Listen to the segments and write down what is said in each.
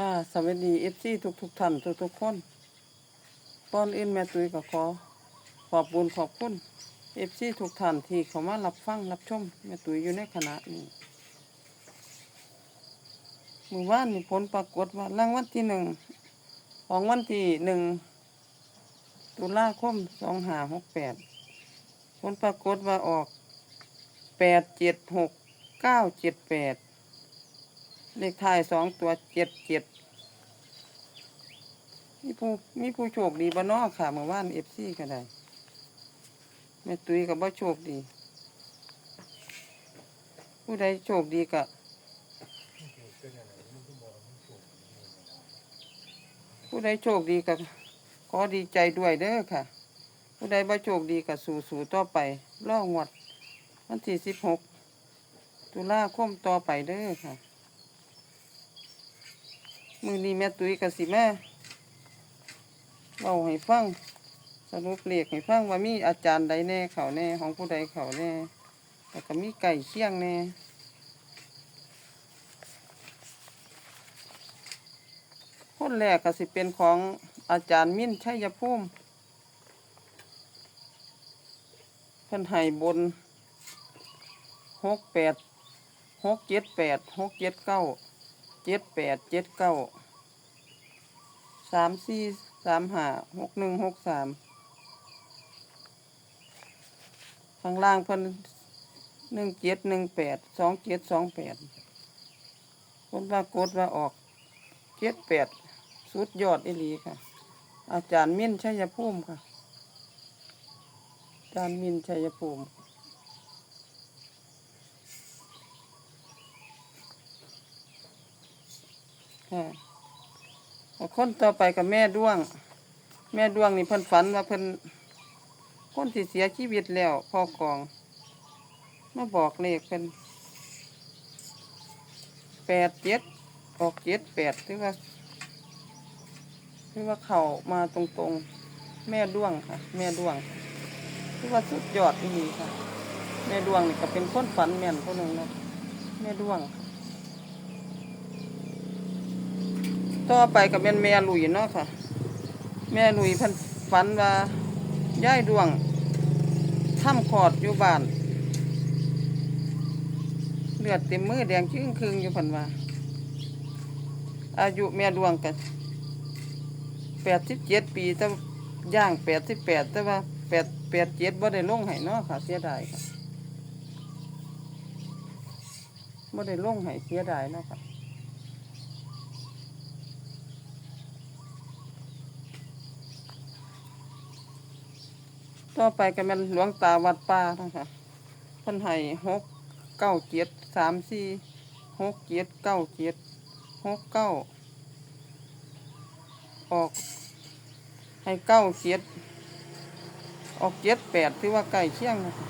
ค่ะ สวัสดีเอฟซีทุกทุกท่านทุกทุกคนป้อนอื่นแม่ตุ้ยก็ขอ ขอบบุญขอบคุณเอฟซีทุกท่านที่เข้ามารับฟังรับชมแม่ตุ้ยอยู่ในขณะนี้มือว่านนี่ผลปรากฏว่ารางวัลที่หนึ่งของวันที่หนึ่งตุลาคมสองห้าหกแปดผลปรากฏว่าออกแปดเจ็ดหกเก้าเจ็ดแปด เลขท้ายสองตัวเจ็ดเจ็ดมีผู้มีผู้โชคดีบ้านนอกค่ะเมื่อวานเอฟซีก็ได้แม่ตุ้ยกับบ่โชคดี ผู้ใดโชคดีก็ผู้ใดโชคดีก็ขอดีใจด้วยเด้อค่ะ ผู้ใดบ่โชคดีก็สู่สู่ต่อไปล่องวด วันที่สิบหกตุลาคมต่อไปเด้อค่ะ มือนี้แม่ตุ้ยกับสิแม่เบาให้ฟังสรุปเลขให้ฟังว่ามีอาจารย์ใดแน่เขาแน่ของผู้ใดเขาแน่แล้วก็มีไก่เคี่ยงแน่คนแรกก็สิเป็นของอาจารย์มิ้นชัยภูมิเพิ่นให้บนหกแปดหกเจ็ดแปดหกเจ็ดเก้า เจ็ดแปดเจ็ดเก้าสามสี่สามห้าหกหนึ่งหกสามข้างล่างเพิ่นหนึ่งเจ็ดหนึ่งแปดสองเจ็ดสองแปดคนว่ากดว่าออกเจ็ดแปดสุดยอดอีหลีค่ะ อาจารย์มิ้นชัยภูมิค่ะ อาจารย์มิ้นชัยภูมิ ค่ะแล้วคนต่อไปกับแม่ด้วง แม่ด้วงนี่เพิ่นฝันว่าเพิ่นคนที่เสียชีวิตแล้วพ่อกอง มาบอกเลขเพิ่นแปดเจ็ดออกเจ็ดแปดถือว่าถือว่าเข่ามาตรงๆ แม่ด้วงค่ะ แม่ด้วงถือว่าสุดยอดนี่ค่ะ แม่ด้วงนี่ก็เป็นคนฝันแม่นคนหนึ่งนะแม่ด้วงค่ะ ต่อไปก็เป็นแม่ลุยเนาะค่ะ แม่ลุยพันฝันว่าย่ายดวงทำขอดอยู่บ้านเลือดเต็มมือแดงชึ้งครึงอยู่พันว่าอายุแม่ดวงกันแปดสิบเจ็ดปีแต่ย่างแปดสิบแปดแต่ว่าแปดแปดเจ็ดบ่ได้ลงให้เนาะค่ะเสียดายค่ะบ่ได้ลงให้เสียดายเนาะค่ะ ต่อไปก็เป็นหลวงตาวัดป่านะคะเพิ่นให้หกเก้าเจ็ดสามสี่หกเจ็ดเก้าเจ็ดหกเก้าออก ให้เก้าเจ็ดออกเจ็ดแปดที่ว่าใกล้เคียงนะคะ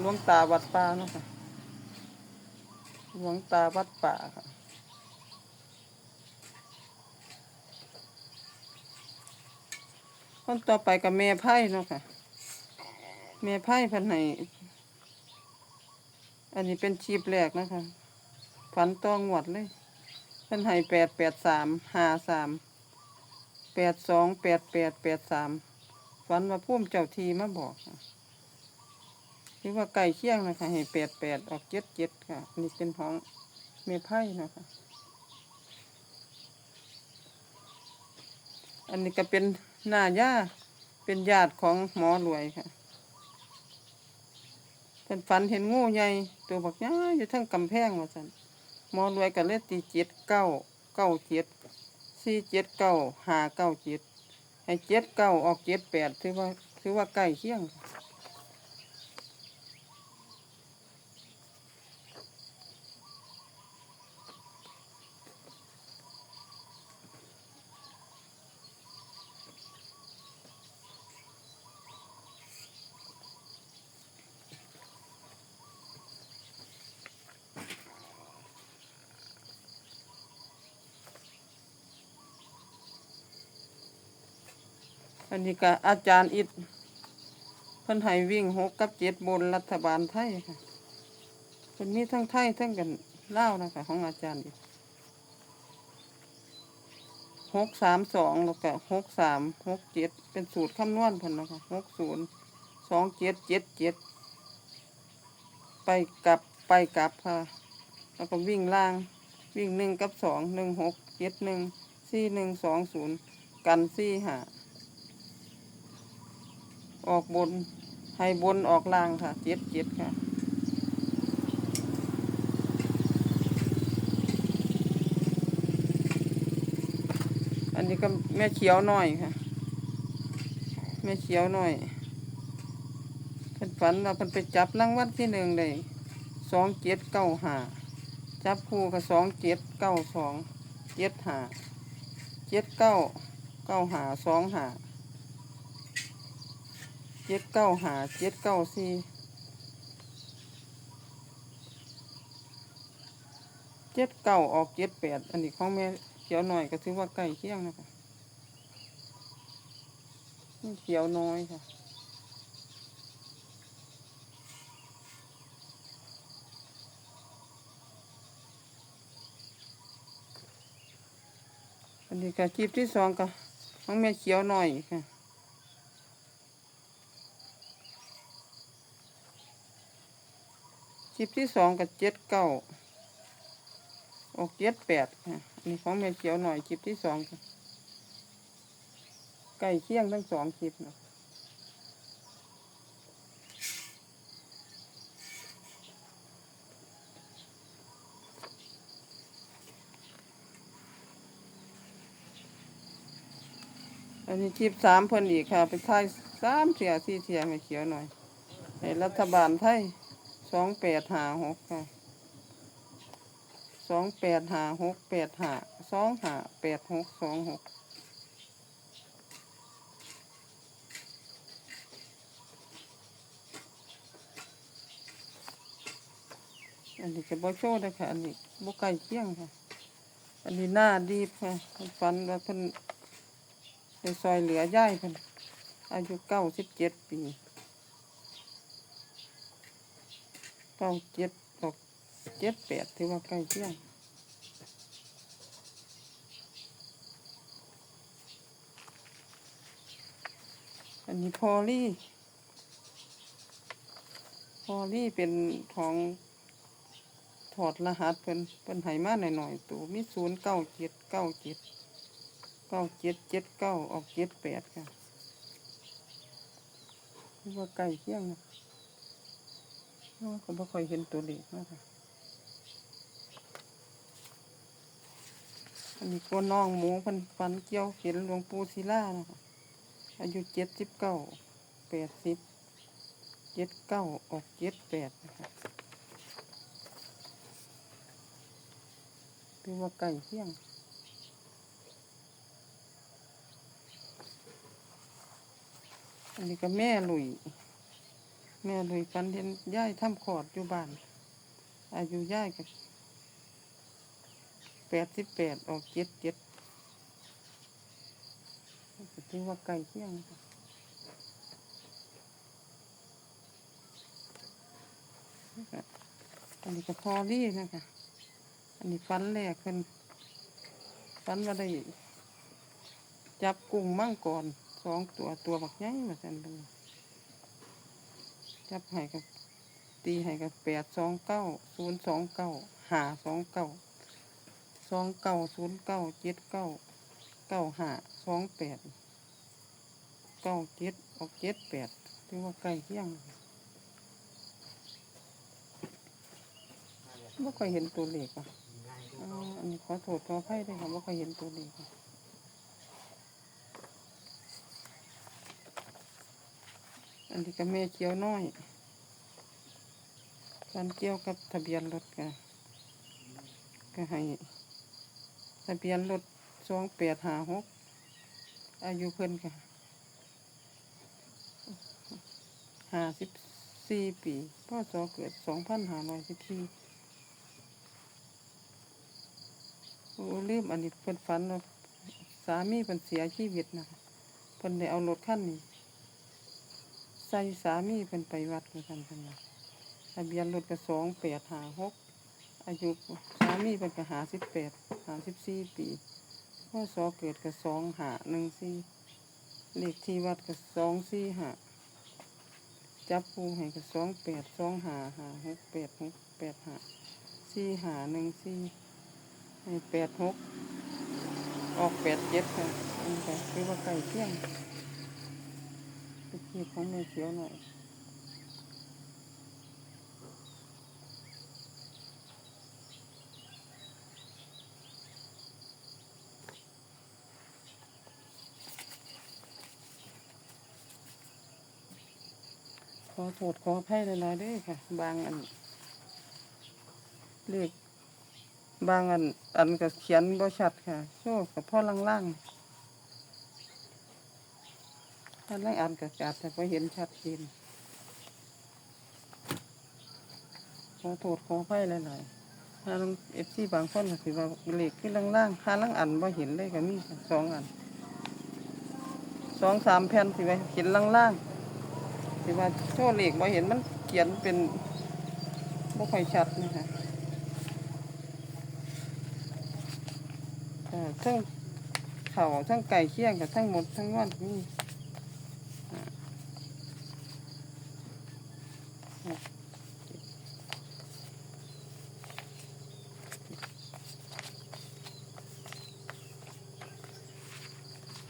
หลวงตาวัดป่านะคะหลวงตาวัดป่าค่ะคนต่อไปกับแม่ไพ่เนาะค่ะ แม่ไพ่พันไหนอันนี้เป็นชีพแรกนะคะ ฝันต้องหวดเลยพันไหแปดแปดสามห้าสามแปดสองแปดแปดแปดสามฝันว่าพุ่มเจ้าทีมาบอกค่ะคือว่าไก่เคี่ยงนะคะให้แปดแปดออกเจ็ดเจ็ดค่ะอันนี่เป็นของแม่ไพ่นะคะ อันนี้ก็เป็นหน้าย่าเป็นญาติของหมอรวยค่ะ เป็นฝันเห็นงูใหญ่ตัวบักย่าอยู่ทั้งกำแพงว่าสันหมอรวยกับเลขตีเจ็ดเก้าเก้าเจ็ดสี่เจ็ดเก้าห้าเก้าเจ็ดให้เจ็ดเก้าออกเจ็ดแปดถือว่าถือว่าใกล้เคียง อันนี้ก็อาจารย์อิดเพิ่นให้วิ่งหกกับเจ็ดบนรัฐบาลไทยค่ะเพิ่นมีทั้งไทยทั้งกันเล่าวนะคะของอาจารย์อิฐหกสามสองแล้วก็หกสามหกเจ็ดเป็นสูตรคำนวณเพิ่นนะคะหกศูนย์สองเจ็ดเจ็ดเจ็ดไปกลับไปกลับค่ะ แล้วก็วิ่งล่างวิ่งหนึ่งกับสองหนึ่งหกเจ็ดหนึ่งสี่หนึ่งสองศูนย์กันสี่หา ออกบน ให้บนออกล่างค่ะเจ็ดเจ็ดค่ะอันนี้ก็แม่เขียวหน่อยค่ะ แม่เขียวหน่อยเพิ่นฝันว่าเพิ่นไปจับรางวัลที่หนึ่งเลยสองเจ็ดเก้าหาจับคู่กับสองเจ็ดเก้าสองเจ็ดหาเจ็ดเก้าเก้าหาสองหา เจ็ดเก้าหาเจ็ดเก้าสี่เจ็ดเก้าออกเจ็ดแปดอันนี้ของแม่เขียวหน่อยก็ถือว่าใกล้เคียงนะคะนี่เขียวน้อยค่ะอันนี้ก็คลิปที่สองก็ของแม่เขียวหน่อยค่ะ คลิปที่สองกับเจ็ดเก้าออกเจ็ดแปดอันนี้ของแม่เขียวหน่อยคลิปที่สองค่ะใกล้เคียงทั้งสองคลิปนะอันนี้คลิปสามเพิ่นอีกค่ะ ไปถ่ายสามเสียสี่เสียแม่เขียวหน่อยในรัฐบาลไทย สองแปดหาหกค่ะสองแปดหาหกแปดหาสองหาแปดหกสองหกอันนี้จะบ่โชว์นะคะอันนี้บ่ไก่เคียงค่ะ อันนี้หน้าดีค่ะเพิ่นฝันว่าเพิ่นไปซอยเหลือย่ายเพิ่นอายุเก้าสิบเจ็ดปี เก้าเจ็ดออกเจ็ดแปดถือว่าใกล้เที่ยงอันนี้พอลี่ พอลี่เป็นของถอดรหัสเป็นเป็นไหมาหน่อยๆตัวมีศูนย์เก้าเจ็ดเก้าเจ็ดเก้าเจ็ดเจ็ดเก้าออกเจ็ดแปดค่ะถือว่าใกล้เที่ยงนะ ก็บ่ค่อยเห็นตัวเลขนาะค่ะอันนี้ก็น้องหมูพันฟันเกี่ยวเห็นหลวงปู่ศิลานะคะอายุเจ็ดสิบเก้าแปดสิบเจ็ดเก้าออกเจ็ดแปดนะคะคือว่าไก่เที่ยงอันนี้ก็แม่ลุย แม่เลยฟันเห็นย่ายทำขอดอยู่บ้าน อายุย่ายกับแปดสิบแปดออกเจ็ดเจ็ดถือว่าไก่เที่ยงอันนี้ก็พอรี่นะคะ อันนี้ฟันแรกเป็นฟันว่าได้จับกุ้งมั่งก่อนสองตัวตัวบักใหญ่มาสันเป็น จับให้กับ ตีให้กับแปดสองเก้าศูนย์สองเก้าหาสองเก้าสองเก้าศูนย์เก้าเจ็ดเก้าเก้าหาสองแปดเก้าเจ็ดออกเจ็ดแปดถือว่าใกล้เที่ยงไม่ค่อยเห็นตัวเลขอะอ๋ออันนี้ขอโทษขออภัยด้วยค่ะไม่ค่อยเห็นตัวเลขอะ อันนี้ก็แม่เขียวน้อยการเกี่ยวกับทะเบียนรถก็ก็ให้ทะเบียนรถสองแปดห้าหกอายุเพิ่นก็ห้าสิบสี่ปีพ่อจอเกิดสองพันห้าร้อยสิบสี่โอ้ลืมอันนี้เพิ่นฝันว่าสามีเพิ่นเสียชีวิตนะเพิ่นได้เอารถคันนี้ ใส่สามีเพิ่นไปวัดเหมือนกันเพิ่นว่าทะเบียนรถก็สองแปดหาหกอายุสามีเป็นก็หาสิบแปดหาสิบสี่ปีพ่อสอเกิดกับสองหาหนึ่งสี่เลขที่วัดกับสองสี่หาจับปูให้กับสองแปดสองหาหาหกแปดหกแปดหาสี่หาหนึ่งสี่ให้แปดหกออกแปดเจ็ดค่ะอันนี้ก็คือว่าไก่เที่ยง ไปขีดของแม่เขียวหน่อยขอโทษขออภัยหลายๆด้วยค่ะ บางอันเลขบางอัน อันก็เขียนบ่ชัดค่ะ โชว์กับพ่อล่างๆ ถ้าล่างอันก็อาจจะบ่เห็นชัดเจนขอโทษขออภัยหลายๆถ้าลงเอฟซีบางคนก็สิว่าเหล็กขที่ล่างๆถ้าล่างอันบ่าเห็นเลยก็มีค่ะสองอันสองสามแผ่นสิว่าเห็นล่างๆที่ว่าโชว์เลขบ่าเห็นมันเขียนเป็นบ่ค่อยชัดนะคะอ่าทั้งเข่าทั้งไก่เคี่ยงกับทั้งหมดทั้งวันนี่อ่าหกเจ็ด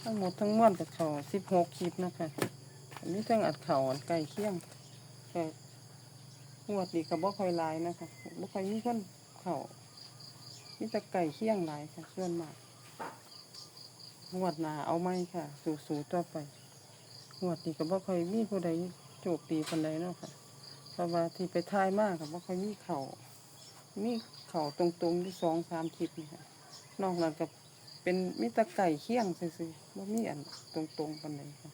ทั้งหมดทั้งมวลกับเขาสิบหกคลิปนะคะ อันนี้เรื่องอัดเข่าอันไก่เคี่ยงแต่งวดนี้ก็บ่ค่อยลายนะคะบ่ค่อยมีคนเข่ามีแต่ไก่เคี่ยงลายค่ะส่วนมากงวดหนาเอาไหมค่ะ สู่ๆต่อไปงวดนี้ก็บ่ค่อยมีผู้ใดโชคดีปานใดเนาะค่ะ ราะว่าที่ไปทายมากก็บ่ค่อยมีเข่ามีเข่าตรงๆที่สองสามคลิปนี่ค่ะนอกนั้นก็เป็นมีต่ไก่เคี่ยงซื่อๆบ่มีอันตรงๆปานใดค่ะ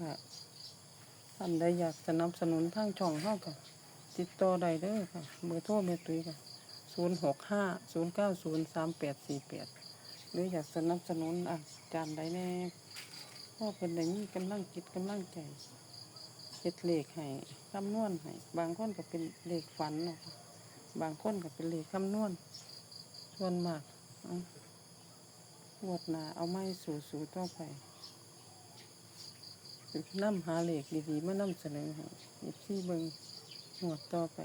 ค่ะท่านใดอยากสนับสนุนทางช่องเฮาก็ติดต่อได้เด้อค่ะเบอร์โทรแม่ตุ้ยค่ะ0 6 5 0 9 0 3 8 4 8หรืออยากสนับสนุนอาจารย์ใดแน่พ่อเพิ่นได้มีกำลังจิตกำลังใจ เฮ็ดเลขให้คำนวณให้บางคนก็เป็นเลขฝันเนาะบางคนก็เป็นเลขคำนวณส่วนมากเอางวดหนาเอาไม้สู่ๆต่อไปนำหาเลขดีๆมานำเสนอให้เอฟซีเบิงหวดต่อไป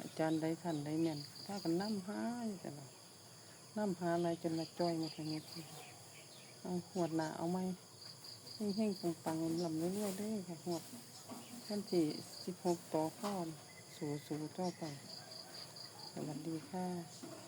อาจารย์ใดท่านใดแม่นถ้ากันนำหาอยู่ตลอดนำหาอะไรจนละจ้อยหมดทั้งหมดเอาหวดหนาเอาไหมเฮงๆปังๆลำเรื่อยๆด้อค่ะหวด ท่านที่สิบหกต่อข้อนสู่สู่ต่อไป สวัสดีค่ะ